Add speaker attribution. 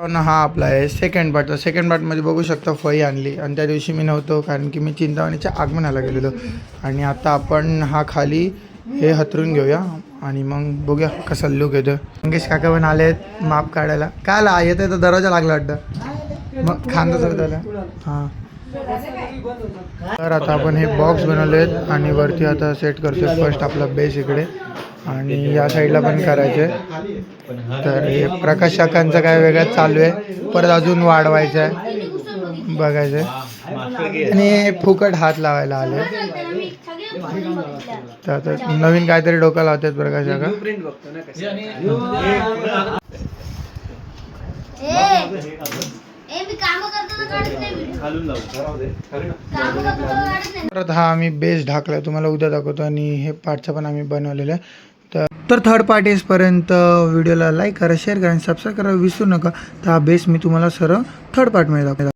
Speaker 1: हा आपला आहे. सेकंड पार्ट तर सेकंड पार्टमध्ये बघू शकता फळी आणली. आणि त्या दिवशी मी नव्हतो कारण की मी चिंतावणीच्या आगमनाला गेलेलो. आणि आता आपण हा खाली हे हतरून घेऊया. आणि मग बघूया कसा लुक येतो मंगेश काका पण आले आहेत माप काढायला. काय ला येते तर दरवाजा लागला वाटतं. मग खांदा सर त्याला हां. तर आता आपण हे बॉक्स बनवले आहेत आणि वरती आता सेट करतोय. फर्स्ट आपला बेस इकडे. आणि या साईडला पण करायचे. तर हे प्रकाश शाखांचं काय वेगळंच चालू आहे. परत अजून वाढवायचं आहे. बघायचं आहे. आणि फुकट हात लावायला आले. तर आता नवीन काहीतरी डोकं लावतात प्रकाश शाखा. परत हा आम्ही बेस ढाकला तुम्हाला उद्या दाखवतो आणि हे पाठचं पण आम्ही बनवलेलं आहे. तर थर्ड पार्टीजपर्यंत व्हिडिओला लाईक करा शेअर करा आणि सबस्क्राईब करा. विसरू नका. तर हा बेस मी तुम्हाला सरळ थर्ड पार्टमध्ये मिळेल